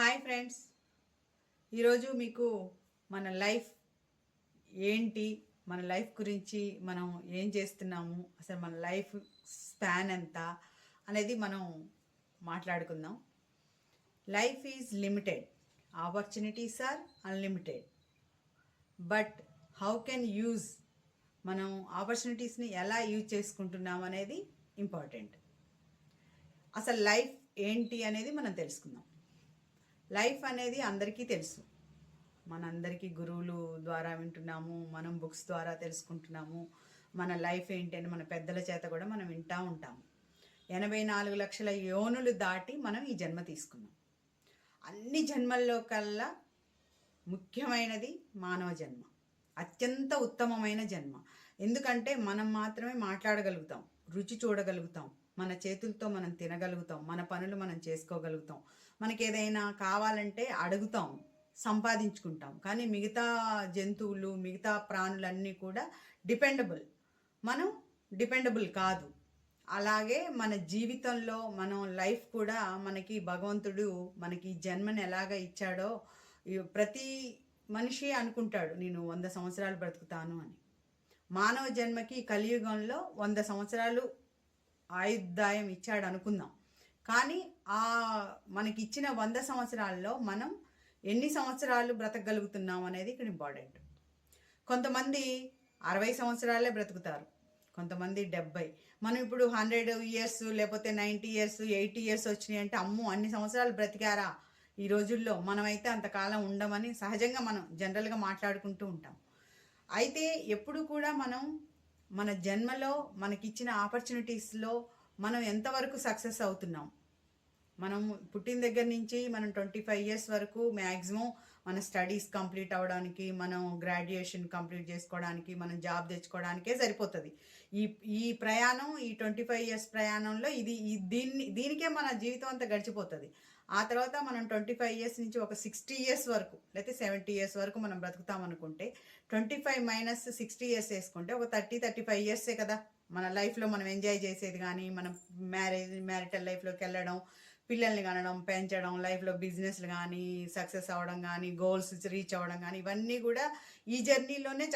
Hi friends. ఈరోజు మీకు మన లైఫ్ ఏంటి మన లైఫ్ గురించి మనం ఏం చేస్తున్నాము అసలు మన లైఫ్ స్పాన్ ఎంత అనేది మనం మాట్లాడుకుందాం. Life is limited. Opportunities are unlimited. But how can use మనం ఆపర్చునిటీస్ని ఎలా యూజ్ చేసుకుంటున్నాం అనేది ఇంపార్టెంట్. అసలు లైఫ్ ఏంటి అనేది మనం తెలుసుకుందాం. లైఫ్ అనేది అందరికీ తెలుసు. మనందరికీ గురువులు ద్వారా వింటున్నాము మనం బుక్స్ ద్వారా తెలుసుకుంటున్నాము మన లైఫ్ ఏంటి అని మన పెద్దల చేత కూడా మనం వింటూ ఉంటాము. ఎనభై నాలుగు లక్షల యోనులు దాటి మనం ఈ జన్మ తీసుకున్నాం. అన్ని జన్మల్లో కల్లా ముఖ్యమైనది మానవ జన్మ. అత్యంత ఉత్తమమైన జన్మ. ఎందుకంటే మనం మాత్రమే మాట్లాడగలుగుతాం రుచి చూడగలుగుతాం మన చేతులతో మనం తినగలుగుతాం మన పనులు మనం చేసుకోగలుగుతాం. మనకి ఏదైనా కావాలంటే అడుగుతాం సంపాదించుకుంటాం. కానీ మిగతా జంతువులు మిగతా ప్రాణులన్నీ కూడా డిపెండబుల్. మనం డిపెండబుల్ కాదు. అలాగే మన జీవితంలో మనం లైఫ్ కూడా మనకి భగవంతుడు మనకి జన్మని ఎలాగ ఇచ్చాడో ప్రతి మనిషి అనుకుంటాడు నేను వంద సంవత్సరాలు బ్రతుకుతాను అని. మానవ జన్మకి కలియుగంలో వంద సంవత్సరాలు ఆయుర్దాయం ఇచ్చాడు అనుకుందాం కానీ ఆ మనకి ఇచ్చిన వంద సంవత్సరాల్లో మనం ఎన్ని సంవత్సరాలు బ్రతకగలుగుతున్నాం అనేది ఇక్కడ ఇంపార్టెంట్. కొంతమంది అరవై సంవత్సరాలే బ్రతుకుతారు. కొంతమంది డెబ్బై. మనం ఇప్పుడు హండ్రెడ్ ఇయర్స్ లేకపోతే నైంటీ ఇయర్స్ ఎయిటీ ఇయర్స్ వచ్చినాయి అంటే అమ్ము అన్ని సంవత్సరాలు బ్రతికారా? ఈ రోజుల్లో మనమైతే అంతకాలం ఉండమని సహజంగా మనం జనరల్గా మాట్లాడుకుంటూ ఉంటాం. అయితే ఎప్పుడు కూడా మనం మన జన్మలో మనకిచ్చిన ఆపర్చునిటీస్లో మనం ఎంతవరకు సక్సెస్ అవుతున్నాం? మనం పుట్టిన దగ్గర నుంచి మనం ట్వంటీ ఫైవ్ ఇయర్స్ వరకు మ్యాక్సిమం మన స్టడీస్ కంప్లీట్ అవ్వడానికి మనం గ్రాడ్యుయేషన్ కంప్లీట్ చేసుకోవడానికి మనం జాబ్ తెచ్చుకోవడానికే సరిపోతుంది. ఈ ఈ ప్రయాణం ఈ ట్వంటీ ఫైవ్ ఇయర్స్ ప్రయాణంలో ఇది ఈ దీన్ని దీనికే మన జీవితం అంతా గడిచిపోతుంది. ఆ తర్వాత మనం ట్వంటీ ఫైవ్ ఇయర్స్ నుంచి ఒక సిక్స్టీ ఇయర్స్ వరకు లేకపోతే సెవెంటీ ఇయర్స్ వరకు మనం బ్రతుకుతాం అనుకుంటే twenty five minus sixty years వేసుకుంటే ఒక థర్టీ థర్టీ ఫైవ్ ఇయర్సే కదా. మన లైఫ్లో మనం ఎంజాయ్ చేసేది కానీ మనం మ్యారేజ్ మ్యారిటల్ లైఫ్లోకి వెళ్ళడం పిల్లల్ని కనడం పెంచడం లైఫ్లో బిజినెస్లు కానీ సక్సెస్ అవ్వడం కానీ గోల్స్ రీచ్ అవ్వడం కానీ ఇవన్నీ కూడా ఈ జర్నీలోనే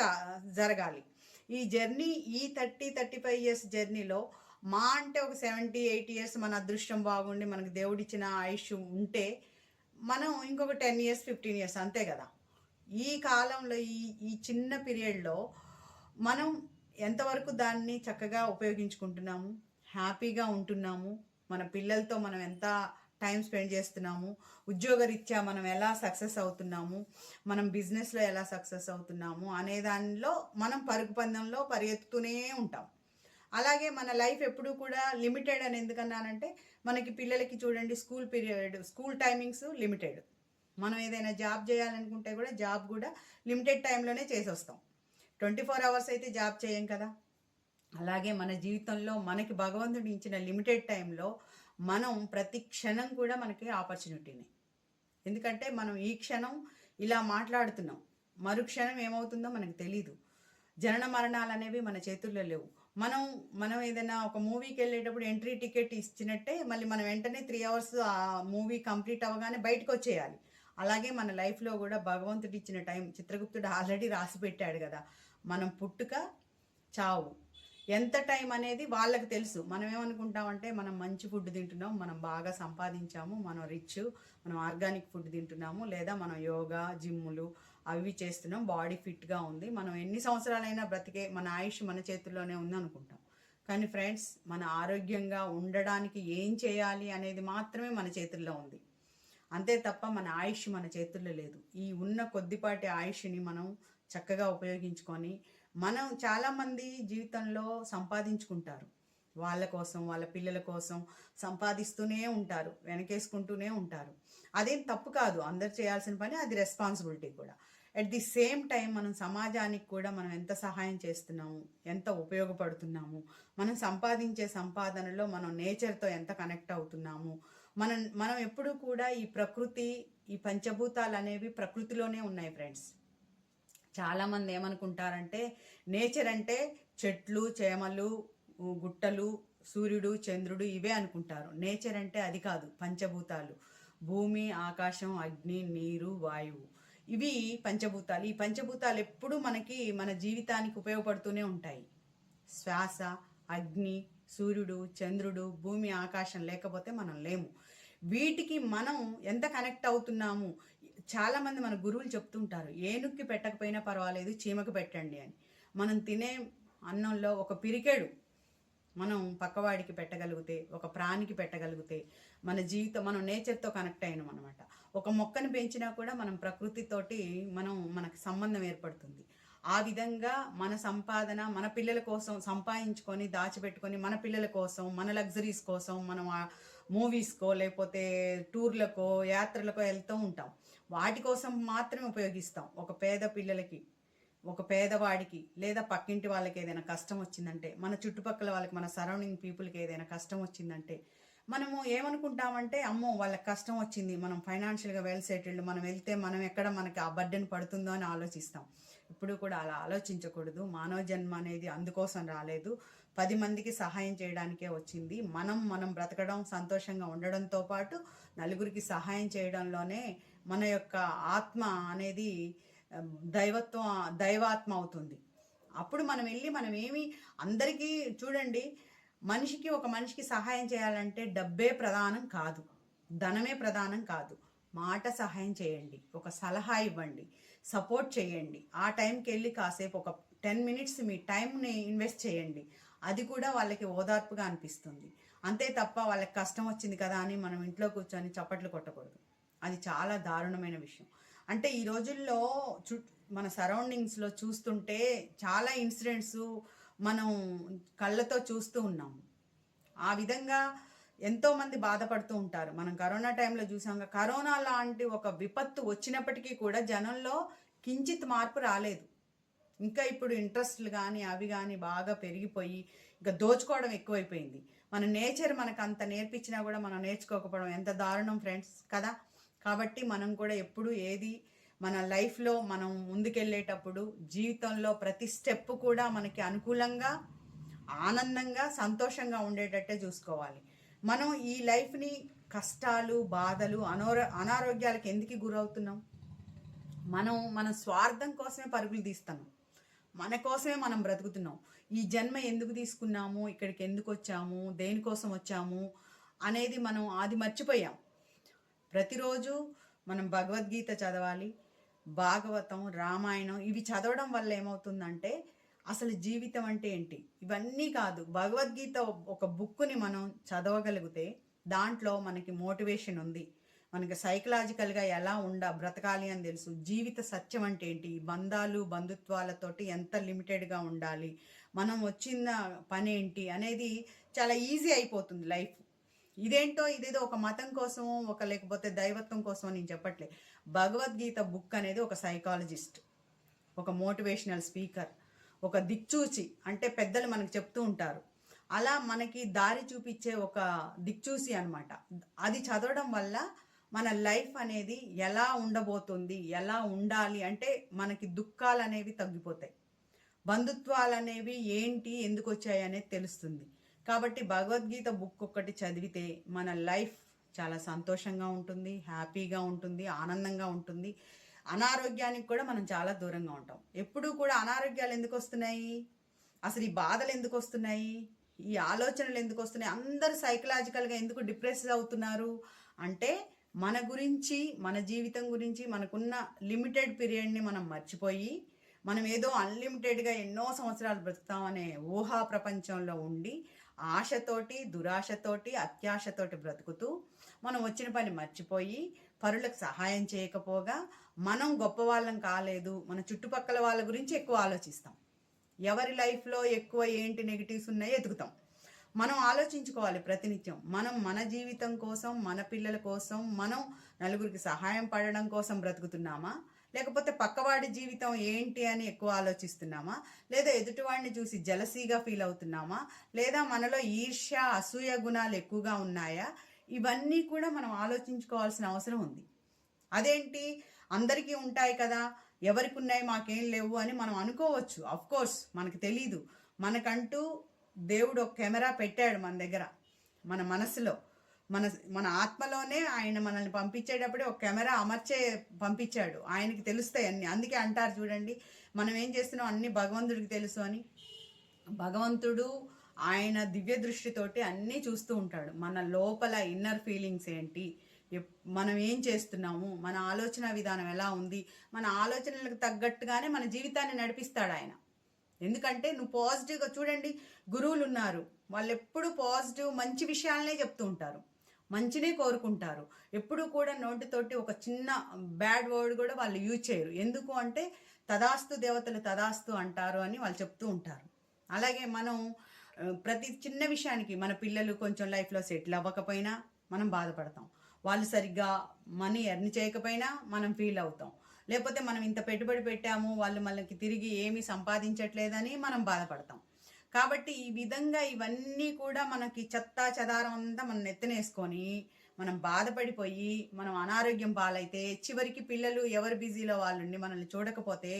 జరగాలి. ఈ జర్నీ ఈ థర్టీ థర్టీ ఫైవ్ ఇయర్స్ జర్నీలో మా అంటే ఒక సెవెంటీ ఎయిటీ ఇయర్స్ మన అదృష్టం బాగుండి మనకు దేవుడిచ్చిన ఆయుష్ ఉంటే మనం ఇంకొక టెన్ ఇయర్స్ ఫిఫ్టీన్ ఇయర్స్ అంతే కదా. ఈ కాలంలో ఈ ఈ చిన్న పీరియడ్లో మనం ఎంతవరకు దాన్ని చక్కగా ఉపయోగించుకుంటున్నాము హ్యాపీగా ఉంటున్నాము మన పిల్లలతో మనం ఎంత టైం స్పెండ్ చేస్తున్నాము ఉద్యోగరీత్యా మనం ఎలా సక్సెస్ అవుతున్నాము మనం బిజినెస్లో ఎలా సక్సెస్ అవుతున్నాము అనే దానిలో మనం పరుగు పందెంలో పరిగెత్తుతూనే ఉంటాం. అలాగే మన లైఫ్ ఎప్పుడూ కూడా లిమిటెడ్ అని ఎందుకన్నానంటే మనకి పిల్లలకి చూడండి school period school timings limited. మనం ఏదైనా జాబ్ చేయాలనుకుంటే కూడా జాబ్ కూడా లిమిటెడ్ టైంలోనే చేసి వస్తాం ట్వంటీ ఫోర్ అవర్స్ అయితే జాబ్ చేయం కదా. అలాగే మన జీవితంలో మనకి భగవంతుడు ఇచ్చిన లిమిటెడ్ టైంలో మనం ప్రతి క్షణం కూడా మనకి ఆపర్చునిటీని. ఎందుకంటే మనం ఈ క్షణం ఇలా మాట్లాడుతున్నాం. మరుక్షణం ఏమవుతుందో మనకు తెలీదు. జనన మరణాలు అనేవి మన చేతుల్లో లేవు. మనం మనం ఏదైనా ఒక మూవీకి వెళ్ళేటప్పుడు ఎంట్రీ టికెట్ ఇచ్చినట్టే మళ్ళీ మనం వెంటనే త్రీ అవర్స్ ఆ మూవీ కంప్లీట్ అవ్వగానే బయటకు వచ్చేయాలి. అలాగే మన లైఫ్లో కూడా భగవంతుడు ఇచ్చిన టైం చిత్రగుప్తుడు ఆల్రెడీ రాసి పెట్టాడు కదా. మనం పుట్టుక చావు. ఎంత టైం అనేది వాళ్ళకి తెలుసు. మనం ఏమనుకుంటామంటే మనం మంచి ఫుడ్ తింటున్నాం మనం బాగా సంపాదించాము మనం రిచ్ మనం ఆర్గానిక్ ఫుడ్ తింటున్నాము లేదా మనం యోగా జిమ్ములు అవి చేస్తున్నాం బాడీ ఫిట్గా ఉంది. మనం ఎన్ని సంవత్సరాలైనా బ్రతికే మన ఆయుష్ మన చేతుల్లోనే ఉంది అనుకుంటాం. కానీ ఫ్రెండ్స్ మన ఆరోగ్యంగా ఉండడానికి ఏం చేయాలి అనేది మాత్రమే మన చేతుల్లో ఉంది. అంతే తప్ప మన ఆయుష్ మన చేతుల్లో లేదు. ఈ ఉన్న కొద్దిపాటి ఆయుష్ని మనం చక్కగా ఉపయోగించుకొని మనం చాలామంది జీవితంలో సంపాదించుకుంటారు. వాళ్ళ కోసం వాళ్ళ పిల్లల కోసం సంపాదిస్తూనే ఉంటారు వెనకేసుకుంటూనే ఉంటారు. అదేం తప్పు కాదు అందరు చేయాల్సిన పని అది రెస్పాన్సిబిలిటీ కూడా. అట్ ది సేమ్ టైం మనం సమాజానికి కూడా మనం ఎంత సహాయం చేస్తున్నాము ఎంత ఉపయోగపడుతున్నాము మనం సంపాదించే సంపాదనలో మనం నేచర్తో ఎంత కనెక్ట్ అవుతున్నాము మనం మనం ఎప్పుడూ కూడా ఈ ప్రకృతి ఈ పంచభూతాలు అనేవి ప్రకృతిలోనే ఉన్నాయి ఫ్రెండ్స్ చాలామంది ఏమనుకుంటారంటే నేచర్ అంటే చెట్లు చేమలు గుట్టలు సూర్యుడు చంద్రుడు ఇవే అనుకుంటారు. నేచర్ అంటే అది కాదు పంచభూతాలు. భూమి ఆకాశం అగ్ని నీరు వాయువు. ఇవి పంచభూతాలు. ఈ పంచభూతాలు ఎప్పుడూ మనకి మన జీవితానికి ఉపయోగపడుతూనే ఉంటాయి. శ్వాస అగ్ని సూర్యుడు చంద్రుడు భూమి ఆకాశం లేకపోతే మనం లేము. వీటికి మనం ఎంత కనెక్ట్ అవుతున్నాము? చాలామంది మన గురువులు చెప్తుంటారు ఏనుక్కి పెట్టకపోయినా పర్వాలేదు చీమకు పెట్టండి అని. మనం తినే అన్నంలో ఒక పిరికెడు మనం పక్కవాడికి పెట్టగలిగితే ఒక ప్రాణికి పెట్టగలిగితే మన జీవితం మనం నేచర్తో కనెక్ట్ అయినాం అనమాట ఒక మొక్కను పెంచినా కూడా మనం ప్రకృతితోటి మనం మనకు సంబంధం ఏర్పడుతుంది. ఆ విధంగా మన సంపాదన మన పిల్లల కోసం సంపాదించుకొని దాచిపెట్టుకొని మన పిల్లల కోసం మన లగ్జరీస్ కోసం మనం మూవీస్కో లేకపోతే టూర్లకో యాత్రలకో వెళ్తూ ఉంటాం. వాటి కోసం మాత్రమే ఉపయోగిస్తాం. ఒక పేద పిల్లలకి ఒక పేదవాడికి లేదా పక్కింటి వాళ్ళకి ఏదైనా కష్టం వచ్చిందంటే మన చుట్టుపక్కల వాళ్ళకి మన సరౌండింగ్ పీపుల్కి ఏదైనా కష్టం వచ్చిందంటే మనము ఏమనుకుంటామంటే అమ్మో వాళ్ళకి కష్టం వచ్చింది మనం ఫైనాన్షియల్గా వెల్ సెటిల్డ్ మనం వెళ్తే మనం ఎక్కడ మనకి ఆ బర్డెన్ పడుతుందో అని ఆలోచిస్తాం. ఇప్పుడు కూడా అలా ఆలోచించకూడదు. మానవ జన్మ అనేది అందుకోసం రాలేదు. పది మందికి సహాయం చేయడానికే వచ్చింది. మనం మనం బ్రతకడం సంతోషంగా ఉండడంతో పాటు నలుగురికి సహాయం చేయడంలోనే మన యొక్క ఆత్మ అనేది దైవత్వం దైవాత్మ అవుతుంది. అప్పుడు మనం వెళ్ళి మనం ఏమి అందరికీ చూడండి మనిషికి ఒక మనిషికి సహాయం చేయాలంటే డబ్బే ప్రధానం కాదు. ధనమే ప్రధానం కాదు. మాట సహాయం చేయండి ఒక సలహా ఇవ్వండి సపోర్ట్ చేయండి. ఆ టైంకి వెళ్ళి కాసేపు ఒక టెన్ మినిట్స్ మీ టైంని ఇన్వెస్ట్ చేయండి. అది కూడా వాళ్ళకి ఓదార్పుగా అనిపిస్తుంది. అంతే తప్ప వాళ్ళకి కష్టం వచ్చింది కదా అని మనం ఇంట్లో కూర్చొని చప్పట్లు కొట్టకూడదు. అది చాలా దారుణమైన విషయం. అంటే ఈ రోజుల్లో చు మన సరౌండింగ్స్లో చూస్తుంటే చాలా ఇన్సిడెంట్స్ మనం కళ్ళతో చూస్తూ ఉన్నాము ఆ విధంగా ఎంతోమంది బాధపడుతూ ఉంటారు. మనం కరోనా టైంలో చూసాం కదా, కరోనా లాంటి ఒక విపత్తు వచ్చినప్పటికీ కూడా జనంలో కించిత్ మార్పు రాలేదు. ఇంకా ఇప్పుడు ఇంట్రెస్ట్లు కానీ అవి కానీ బాగా పెరిగిపోయి ఇంకా దోచుకోవడం ఎక్కువైపోయింది. మన నేచర్ మనకు అంత నేర్పించినా కూడా మనం నేర్చుకోకపోవడం ఎంత దారుణం ఫ్రెండ్స్ కదా? కాబట్టి మనం కూడా ఎప్పుడు ఏది మన లైఫ్లో మనం ముందుకెళ్ళేటప్పుడు జీవితంలో ప్రతి స్టెప్ కూడా మనకి అనుకూలంగా ఆనందంగా సంతోషంగా ఉండేటట్టే చూసుకోవాలి. మనం ఈ లైఫ్ని కష్టాలు బాధలు అనారో అనారోగ్యాలకు ఎందుకు గురవుతున్నాం? మనం మన స్వార్థం కోసమే పరుగులు తీస్తాం మన కోసమే మనం బ్రతుకుతున్నాం. ఈ జన్మ ఎందుకు తీసుకున్నాము? ఇక్కడికి ఎందుకు వచ్చాము? దేనికోసం వచ్చాము? అనేది మనం అది మర్చిపోయాం. ప్రతిరోజు మనం భగవద్గీత చదవాలి భాగవతం రామాయణం ఇవి చదవడం వల్ల ఏమవుతుందంటే అసలు జీవితం అంటే ఏంటి? ఇవన్నీ కాదు. భగవద్గీత ఒక బుక్ని మనం చదవగలిగితే దాంట్లో మనకి మోటివేషన్ ఉంది. మనకి సైకలాజికల్గా ఎలా ఉండ బ్రతకాలి అని తెలుసు. జీవిత సత్యం అంటే ఏంటి? బంధాలు బంధుత్వాలతోటి ఎంత లిమిటెడ్గా ఉండాలి? మనం వచ్చిన పని ఏంటి అనేది చాలా ఈజీ అయిపోతుంది లైఫ్. ఇదేంటో ఇదేదో ఒక మతం కోసం ఒక లేకపోతే దైవత్వం కోసం నేను చెప్పట్లే. భగవద్గీత బుక్ అనేది ఒక సైకాలజిస్ట్ ఒక మోటివేషనల్ స్పీకర్ ఒక దిక్చూచి అంటే పెద్దలు మనకు చెప్తూ ఉంటారు. అలా మనకి దారి చూపించే ఒక దిక్చూసి అనమాట అది చదవడం వల్ల మన లైఫ్ అనేది ఎలా ఉండబోతుంది ఎలా ఉండాలి అంటే మనకి దుఃఖాలు అనేవి తగ్గిపోతాయి. బంధుత్వాలు అనేవి ఏంటి ఎందుకు వచ్చాయి అనేది తెలుస్తుంది. కాబట్టి భగవద్గీత బుక్ ఒక్కటి చదివితే మన లైఫ్ చాలా సంతోషంగా ఉంటుంది హ్యాపీగా ఉంటుంది ఆనందంగా ఉంటుంది. అనారోగ్యానికి కూడా మనం చాలా దూరంగా ఉంటాం. ఎప్పుడూ కూడా అనారోగ్యాలు ఎందుకు వస్తున్నాయి? అసలు ఈ బాధలు ఎందుకు వస్తున్నాయి? ఈ ఆలోచనలు ఎందుకు వస్తున్నాయి? అందరూ సైకలాజికల్గా ఎందుకు డిప్రెస్ అవుతున్నారు? అంటే మన గురించి మన జీవితం గురించి మనకున్న లిమిటెడ్ పీరియడ్ని మనం మర్చిపోయి మనం ఏదో అన్లిమిటెడ్గా ఎన్నో సంవత్సరాలు బ్రతుకుతామనే ఊహా ప్రపంచంలో ఉండి ఆశతోటి దురాశతోటి అత్యాశతోటి బ్రతుకుతూ మనం వచ్చిన పని మర్చిపోయి పరులకు సహాయం చేయకపోగా మనం గొప్పవాళ్ళం కాలేదు మన చుట్టుపక్కల వాళ్ళ గురించి ఎక్కువ ఆలోచిస్తాం. ఎవరి లైఫ్లో ఎక్కువ ఏంటి నెగిటివ్స్ ఉన్నాయో ఎతుకుతాం మనం ఆలోచించుకోవాలి ప్రతినిత్యం. మనం మన జీవితం కోసం మన పిల్లల కోసం మనం నలుగురికి సహాయం పడడం కోసం బ్రతుకుతున్నామా? లేకపోతే పక్కవాడి జీవితం ఏంటి అని ఎక్కువ ఆలోచిస్తున్నామా? లేదా ఎదుటివాడిని చూసి జలసీగా ఫీల్ అవుతున్నామా? లేదా మనలో ఈర్ష్య అసూయ గుణాలు ఎక్కువగా ఉన్నాయా? ఇవన్నీ కూడా మనం ఆలోచించుకోవాల్సిన అవసరం ఉంది. అదేంటి? అందరికీ ఉంటాయి కదా. ఎవరికి ఉన్నాయి మాకేం లేవు అని మనం అనుకోవచ్చు. అఫ్ కోర్స్ మనకు తెలీదు. మనకంటూ దేవుడు ఒక కెమెరా పెట్టాడు మన దగ్గర మన మనసులో. మన మన ఆత్మలోనే ఆయన మనల్ని పంపించేటప్పుడే ఒక కెమెరా అమర్చే పంపించాడు. ఆయనకి తెలుస్తాయి అన్నీ. అందుకే అంటారు చూడండి మనం ఏం చేస్తున్నాం? అన్ని భగవంతుడికి తెలుసు అని. భగవంతుడు ఆయన దివ్య దృష్టితోటి అన్నీ చూస్తూ ఉంటాడు. మన లోపల ఇన్నర్ ఫీలింగ్స్ ఏంటి? మనం ఏం చేస్తున్నాము? మన ఆలోచన విధానం ఎలా ఉంది? మన ఆలోచనలకు తగ్గట్టుగానే మన జీవితాన్ని నడిపిస్తాడు ఆయన. ఎందుకంటే నువ్వు పాజిటివ్గా చూడండి గురువులు ఉన్నారు. వాళ్ళు ఎప్పుడు పాజిటివ్ మంచి విషయాలనే చెప్తూ ఉంటారు. మంచినే కోరుకుంటారు. ఎప్పుడు కూడా నోటితోటి ఒక చిన్న బ్యాడ్ వర్డ్ కూడా వాళ్ళు యూజ్ చేయరు. ఎందుకు అంటే తదాస్తు దేవతలు తదాస్తు అంటారు అని వాళ్ళు చెప్తూ ఉంటారు. అలాగే మనం ప్రతి చిన్న విషయానికి మన పిల్లలు కొంచెం లైఫ్లో సెటిల్ అవ్వకపోయినా మనం బాధపడతాం. వాళ్ళు సరిగ్గా మనీ ఎర్న్ చేయకపోయినా మనం ఫీల్ అవుతాం. లేకపోతే మనం ఇంత పెట్టుబడి పెట్టాము వాళ్ళు మనకి తిరిగి ఏమీ సంపాదించట్లేదని మనం బాధపడతాం. కాబట్టి ఈ విధంగా ఇవన్నీ కూడా మనకి చెత్త చెదారం అంతా మనం నెత్తనేసుకొని మనం బాధపడిపోయి మనం అనారోగ్యం పాలైతే చివరికి పిల్లలు ఎవరు బిజీలో వాళ్ళుండి మనల్ని చూడకపోతే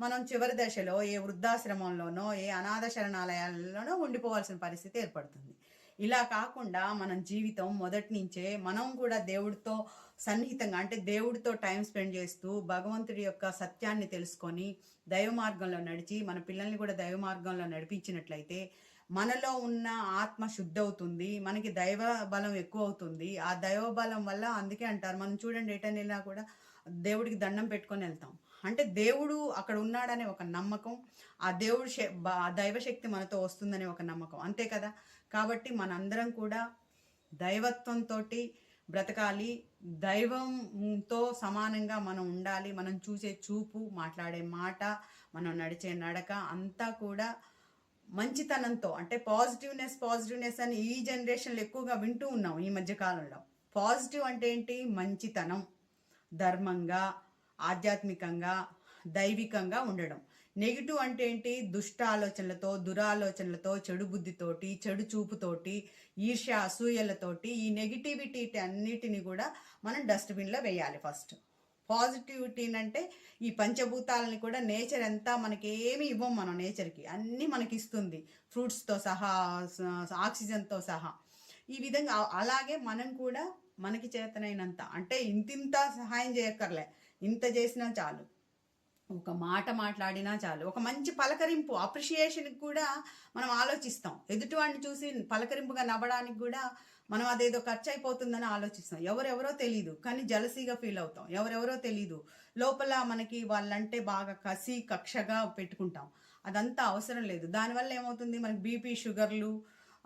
మనం చివరి దశలో ఏ వృద్ధాశ్రమంలోనో ఏ అనాథ శరణాలయాల్లోనో ఉండిపోవాల్సిన పరిస్థితి ఏర్పడుతుంది. ఇలా కాకుండా మనం జీవితం మొదటి నుంచే మనం కూడా దేవుడితో సన్నిహితంగా అంటే దేవుడితో టైం స్పెండ్ చేస్తూ భగవంతుడి యొక్క సత్యాన్ని తెలుసుకొని దైవ మార్గంలో నడిచి మన పిల్లల్ని కూడా దైవ మార్గంలో నడిపించినట్లయితే మనలో ఉన్న ఆత్మ శుద్ధ అవుతుంది మనకి దైవ బలం ఎక్కువ అవుతుంది ఆ దైవ బలం వల్ల అందుకే అంటారు మనం చూడండి ఎటని వెళ్ళినా కూడా దేవుడికి దండం పెట్టుకొని వెళ్తాం. అంటే దేవుడు అక్కడ ఉన్నాడనే ఒక నమ్మకం ఆ దేవుడు ఆ దైవశక్తి మనతో వస్తుందనే ఒక నమ్మకం. అంతే కదా? కాబట్టి మనందరం కూడా దైవత్వంతో బ్రతకాలి. దైవంతో సమానంగా మనం ఉండాలి. మనం చూసే చూపు మాట్లాడే మాట మనం నడిచే నడక అంతా కూడా మంచితనంతో అంటే పాజిటివ్నెస్ పాజిటివ్నెస్ అని ఈ జనరేషన్లో ఎక్కువగా వింటూ ఉన్నాం ఈ మధ్య కాలంలో. పాజిటివ్ అంటే ఏంటి? మంచితనం ధర్మంగా ఆధ్యాత్మికంగా దైవికంగా ఉండడం. నెగిటివ్ అంటే ఏంటి? దుష్ట ఆలోచనలతో దురాలోచనలతో చెడు బుద్ధితోటి చెడు చూపుతోటి ఈర్ష్య అసూయలతోటి ఈ నెగిటివిటీ అన్నిటిని కూడా మనం డస్ట్బిన్లో వేయాలి ఫస్ట్. పాజిటివిటీ అంటే ఈ పంచభూతాలని కూడా నేచర్ అంతా మనకి ఏమి ఇవ్వం మనం నేచర్కి. అన్నీ మనకి ఇస్తుంది ఫ్రూట్స్తో సహా ఆక్సిజన్తో సహా. ఈ విధంగా అలాగే మనం కూడా మనకి చేతనైనంత అంటే ఇంతింత సహాయం చేయక్కర్లే. ఇంత చేసినా చాలు. ఒక మాట మాట్లాడినా చాలు. ఒక మంచి పలకరింపు అప్రిషియేషన్కి కూడా మనం ఆలోచిస్తాం. ఎదుటివాడిని చూసి పలకరింపుగా నవ్వడానికి కూడా మనం అదేదో ఖర్చు అయిపోతుందని ఆలోచిస్తాం. ఎవరెవరో తెలియదు కానీ జలసీగా ఫీల్ అవుతాం. ఎవరెవరో తెలియదు లోపల మనకి వాళ్ళంటే బాగా కసి కక్షగా పెట్టుకుంటాం. అదంతా అవసరం లేదు. దానివల్ల ఏమవుతుంది? మనకి బీపీ షుగర్లు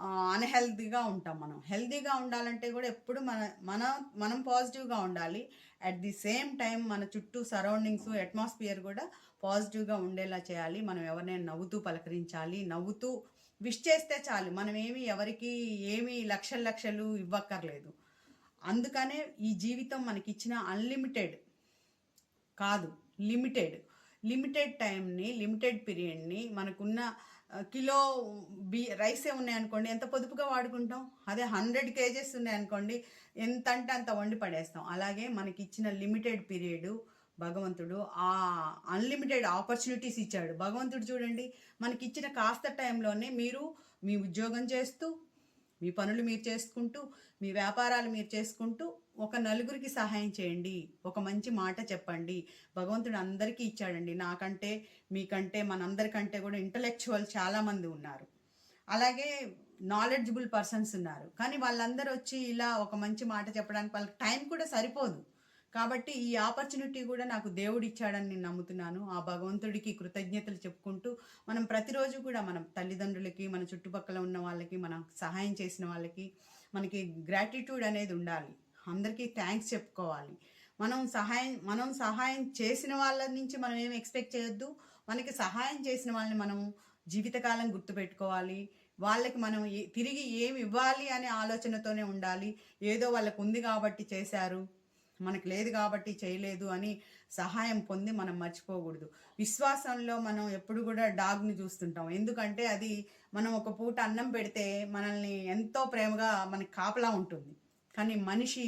అన్హెల్దీగా ఉంటాం మనం. హెల్దీగా ఉండాలంటే కూడా ఎప్పుడు మన మన మనం పాజిటివ్గా ఉండాలి. అట్ ది సేమ్ టైం మన చుట్టూ సరౌండింగ్స్ అట్మాస్ఫియర్ కూడా పాజిటివ్గా ఉండేలా చేయాలి. మనం ఎవరినైనా నవ్వుతూ పలకరించాలి. నవ్వుతూ విష్ చేస్తే చాలు. మనం ఏమి ఎవరికి ఏమి లక్షలు లక్షలు ఇవ్వక్కర్లేదు. అందుకనే ఈ జీవితం మనకి ఇచ్చిన అన్లిమిటెడ్ కాదు. లిమిటెడ్ లిమిటెడ్ టైంని లిమిటెడ్ పీరియడ్ని మనకున్న కిలో బి రైసే ఉన్నాయనుకోండి ఎంత పొదుపుగా వాడుకుంటాం? అదే హండ్రెడ్ కేజెస్ ఉన్నాయనుకోండి ఎంత అంటే అంత వండి పడేస్తాం. అలాగే మనకి ఇచ్చిన లిమిటెడ్ పీరియడ్ భగవంతుడు ఆ అన్లిమిటెడ్ ఆపర్చునిటీస్ ఇచ్చాడు. భగవంతుడు చూడండి మనకి ఇచ్చిన కాస్త టైంలోనే మీరు మీ ఉద్యోగం చేస్తూ మీ పనులు మీరు చేసుకుంటూ మీ వ్యాపారాలు మీరు చేసుకుంటూ ఒక నలుగురికి సహాయం చేయండి. ఒక మంచి మాట చెప్పండి. భగవంతుడు అందరికీ ఇచ్చాడండి. నాకంటే మీకంటే మనందరికంటే కూడా ఇంటలెక్చువల్ చాలామంది ఉన్నారు. అలాగే నాలెడ్జబుల్ పర్సన్స్ ఉన్నారు. కానీ వాళ్ళందరూ వచ్చి ఇలా ఒక మంచి మాట చెప్పడానికి వాళ్ళకి టైం కూడా సరిపోదు. కాబట్టి ఈ ఆపర్చునిటీ కూడా నాకు దేవుడు ఇచ్చాడని నేను నమ్ముతున్నాను. ఆ భగవంతుడికి కృతజ్ఞతలు చెప్పుకుంటూ మనం ప్రతిరోజు కూడా మనం తల్లిదండ్రులకి మన చుట్టుపక్కల ఉన్న వాళ్ళకి మనం సహాయం చేసిన వాళ్ళకి మనకి గ్రాటిట్యూడ్ అనేది ఉండాలి. అందరికీ థ్యాంక్స్ చెప్పుకోవాలి. మనం సహాయం మనం సహాయం చేసిన వాళ్ళ నుంచి మనం ఏం ఎక్స్పెక్ట్ చేయొద్దు. మనకి సహాయం చేసిన వాళ్ళని మనం జీవితకాలం గుర్తుపెట్టుకోవాలి. వాళ్ళకి మనం తిరిగి ఏమి ఇవ్వాలి అనే ఆలోచనతోనే ఉండాలి. ఏదో వాళ్ళకు ఉంది కాబట్టి చేశారు మనకు లేదు కాబట్టి చేయలేదు అని సహాయం పొంది మనం మర్చిపోకూడదు. విశ్వాసంలో మనం ఎప్పుడు కూడా డాగ్ని చూస్తుంటాం. ఎందుకంటే అది మనం ఒక పూట అన్నం పెడితే మనల్ని ఎంతో ప్రేమగా మనకి కాపలా ఉంటుంది. కానీ మనిషి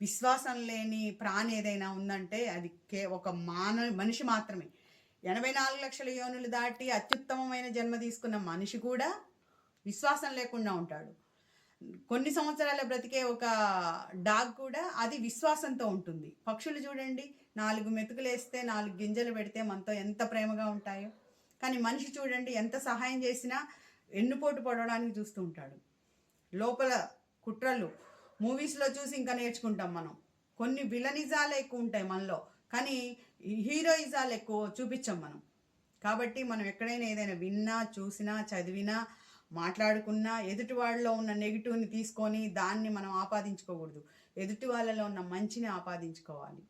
విశ్వాసం లేని ప్రాణి ఏదైనా ఉందంటే అది కే ఒక మాన మనిషి మాత్రమే. ఎనభై నాలుగు లక్షల యోనులు దాటి అత్యుత్తమమైన జన్మ తీసుకున్న మనిషి కూడా విశ్వాసం లేకుండా ఉంటాడు. కొన్ని సంవత్సరాల బ్రతికే ఒక డాగ్ కూడా అది విశ్వాసంతో ఉంటుంది. పక్షులు చూడండి నాలుగు మెతుకులు వేస్తే నాలుగు గింజలు పెడితే మనతో ఎంత ప్రేమగా ఉంటాయో. కానీ మనిషి చూడండి ఎంత సహాయం చేసినా ఎన్నుపోటు పడడానికి చూస్తూ ఉంటాడు. లోపల కుట్రలు మూవీస్లో చూసి ఇంకా నేర్చుకుంటాం మనం. కొన్ని విలనిజాలు ఎక్కువ ఉంటాయి మనలో కానీ హీరోయిజాలు ఎక్కువ చూపించాం మనం. కాబట్టి మనం ఎక్కడైనా ఏదైనా విన్నా చూసినా చదివినా మాట్లాడుకున్నా ఎదుటి వాళ్ళలో ఉన్న నెగిటివ్ని తీసుకొని దాన్ని మనం ఆపాదించుకోకూడదు. ఎదుటి వాళ్ళలో ఉన్న మంచిని ఆపాదించుకోవాలి.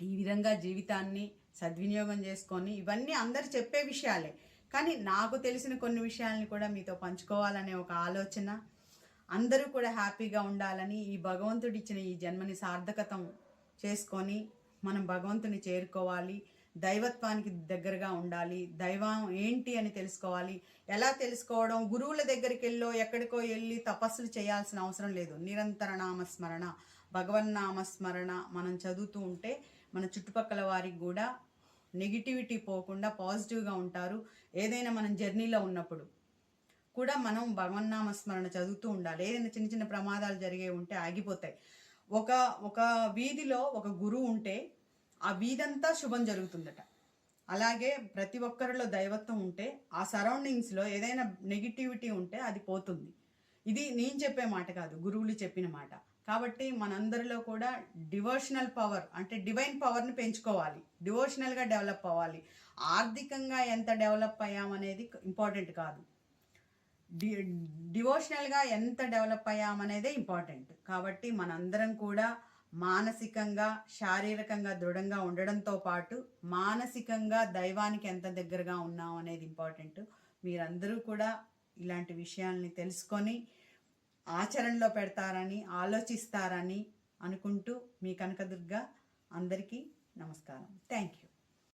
ఈ విధంగా జీవితాన్ని సద్వినియోగం చేసుకొని ఇవన్నీ అందరు చెప్పే విషయాలే. కానీ నాకు తెలిసిన కొన్ని విషయాల్ని కూడా మీతో పంచుకోవాలనే ఒక ఆలోచన అందరూ కూడా హ్యాపీగా ఉండాలని ఈ భగవంతుడు ఇచ్చిన ఈ జన్మని సార్థకతం చేసుకొని మనం భగవంతుని చేరుకోవాలి. దైవత్వానికి దగ్గరగా ఉండాలి. దైవం ఏంటి అని తెలుసుకోవాలి. ఎలా తెలుసుకోవడం? గురువుల దగ్గరికి వెళ్ళో ఎక్కడికో వెళ్ళి తపస్సులు చేయాల్సిన అవసరం లేదు. నిరంతర నామస్మరణ భగవన్నామస్మరణ మనం చదువుతూ ఉంటే మన చుట్టుపక్కల వారికి కూడా నెగిటివిటీ పోకుండా పాజిటివ్గా ఉంటారు. ఏదైనా మనం జర్నీలో ఉన్నప్పుడు. కూడా మనం భగవన్నామ స్మరణ చదువుతూ ఉండాలి. ఏదైనా చిన్న చిన్న ప్రమాదాలు జరిగే ఉంటే ఆగిపోతాయి. ఒక ఒక వీధిలో ఒక గురువు ఉంటే ఆ వీధంతా శుభం జరుగుతుందట. అలాగే ప్రతి ఒక్కరిలో దైవత్వం ఉంటే ఆ సరౌండింగ్స్లో ఏదైనా నెగిటివిటీ ఉంటే అది పోతుంది. ఇది నేను చెప్పే మాట కాదు గురువులు చెప్పిన మాట. కాబట్టి మనందరిలో కూడా డివోషనల్ పవర్ అంటే డివైన్ పవర్ని పెంచుకోవాలి. డివోషనల్గా డెవలప్ అవ్వాలి. ఆర్థికంగా ఎంత డెవలప్ అయ్యామనేది ఇంపార్టెంట్ కాదు. డి డివోషనల్గా ఎంత డెవలప్ అయ్యామనేదే ఇంపార్టెంట్. కాబట్టి మనందరం కూడా మానసికంగా శారీరకంగా దృఢంగా ఉండడంతో పాటు మానసికంగా దైవానికి ఎంత దగ్గరగా ఉన్నాం అనేది ఇంపార్టెంట్. మీరందరూ కూడా ఇలాంటి విషయాల్ని తెలుసుకొని ఆచరణలో పెడతారని ఆలోచిస్తారని అనుకుంటూ మీ కనకదుర్గ అందరికీ నమస్కారం. Thank you.